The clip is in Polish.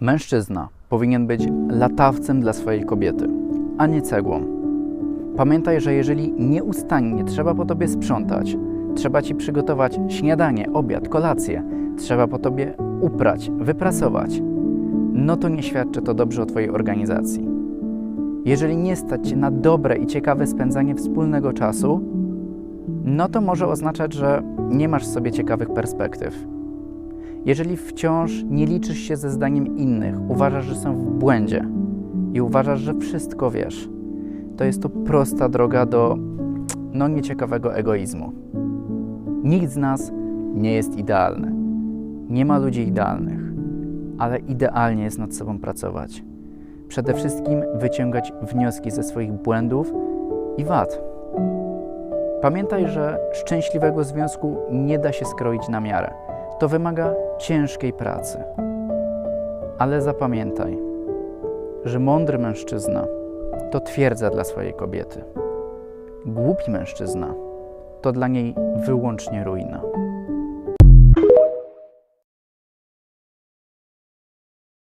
Mężczyzna powinien być latawcem dla swojej kobiety, a nie cegłą. Pamiętaj, że jeżeli nieustannie trzeba po tobie sprzątać, trzeba ci przygotować śniadanie, obiad, kolację, trzeba po tobie uprać, wyprasować, no to nie świadczy to dobrze o twojej organizacji. Jeżeli nie stać cię na dobre i ciekawe spędzanie wspólnego czasu, no to może oznaczać, że nie masz w sobie ciekawych perspektyw. Jeżeli wciąż nie liczysz się ze zdaniem innych, uważasz, że są w błędzie i uważasz, że wszystko wiesz, to jest to prosta droga do no nieciekawego egoizmu. Nikt z nas nie jest idealny. Nie ma ludzi idealnych, ale idealnie jest nad sobą pracować. Przede wszystkim wyciągać wnioski ze swoich błędów i wad. Pamiętaj, że szczęśliwego związku nie da się skroić na miarę. To wymaga ciężkiej pracy. Ale zapamiętaj, że mądry mężczyzna to twierdza dla swojej kobiety. Głupi mężczyzna to dla niej wyłącznie ruina.